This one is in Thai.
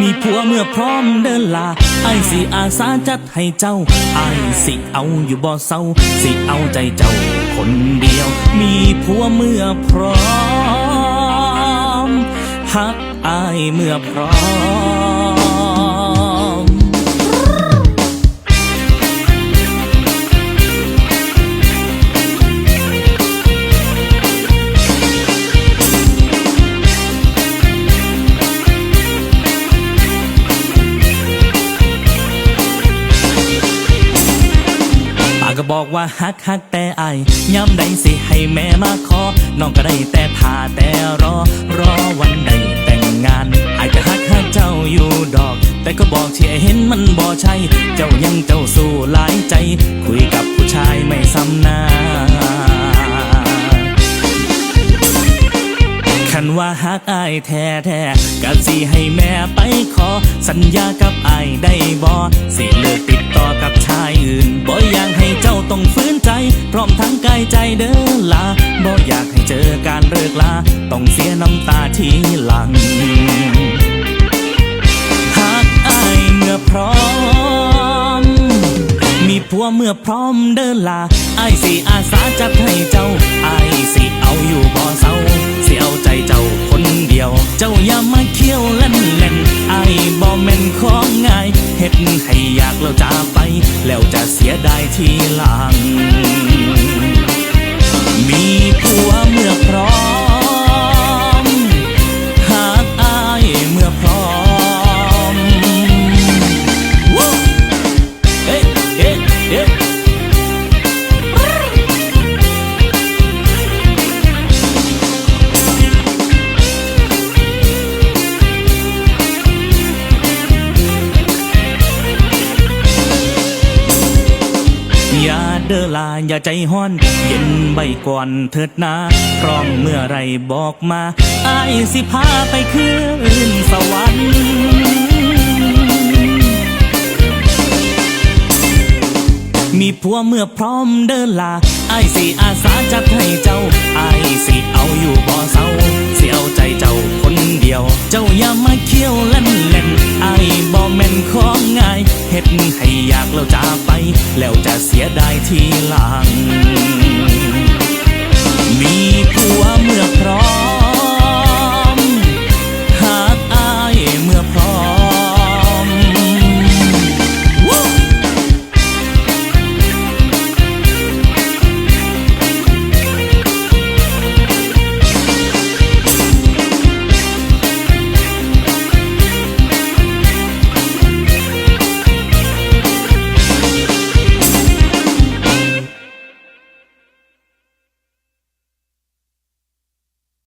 มีผัวเมื่อพร้อมเดินลาไอ้สิอาสาจัดให้เจ้าไอ้สิเอาอยู่บ่เศร้า สิเอาใจเจ้าคนเดียว มีผัวเมื่อพร้อมฮักไอ้เมื่อพร้อม ก็บอกว่าฮักฮักแต่อายย้ำใดสิให้แม่มาขอ น้องก็ได้แต่ท่าแต่รอ รอวันใดแต่งงานอายก็ฮักฮักเจ้าอยู่ดอก แต่ก็บอกที่ไอเห็นมันบ่ใช่ เจ้ายังเจ้าสู้หลายใจ คุยกับผู้ชายไม่ซ้ำหน้าคันว่าหากอายแท้แท้ก็สิให้แม่ไปขอ สัญญากับอายได้บ่สิเลิกติดต่อกับชายอื่น ใจเด้อลาบ่อยากให้เจอการเลิกลา ต้องเสียน้ำตาทีหลังหากอายเมื่อพร้อม มีผัวเมื่อพร้อมเดินลาไอ้สิอาสาจัดให้เจ้าไอ้สิเอาอยู่บ่เศร้าเสิเอาใจเจ้าคนเดียว เจ้าอย่ามาเคี้ยวเล่นเล่นไอ้บ่แม่นของง่ายเฮ็ดให้อยากแล้วจากไป แล้วจะเสียดายทีหลัง อย่าเดอลาอย่าใจห้อน เย็นใบก่อนเถิดนาพร้อมเมื่อไรบอกมาอายสิพาไปคืนสวรรค์ เมื่อพร้อมเดินลาไอสิอาสาจัดให้เจ้าไอสิเอาอยู่บ่เศร้าสิเอาใจเจ้าคนเดียว เจ้าอย่ามาเคี้ยวเล่นเล่นไอบ่แม่นของง่ายเฮ็ดให้อยากแล้วจะไป แล้วจะเสียดายทีหลังมีพ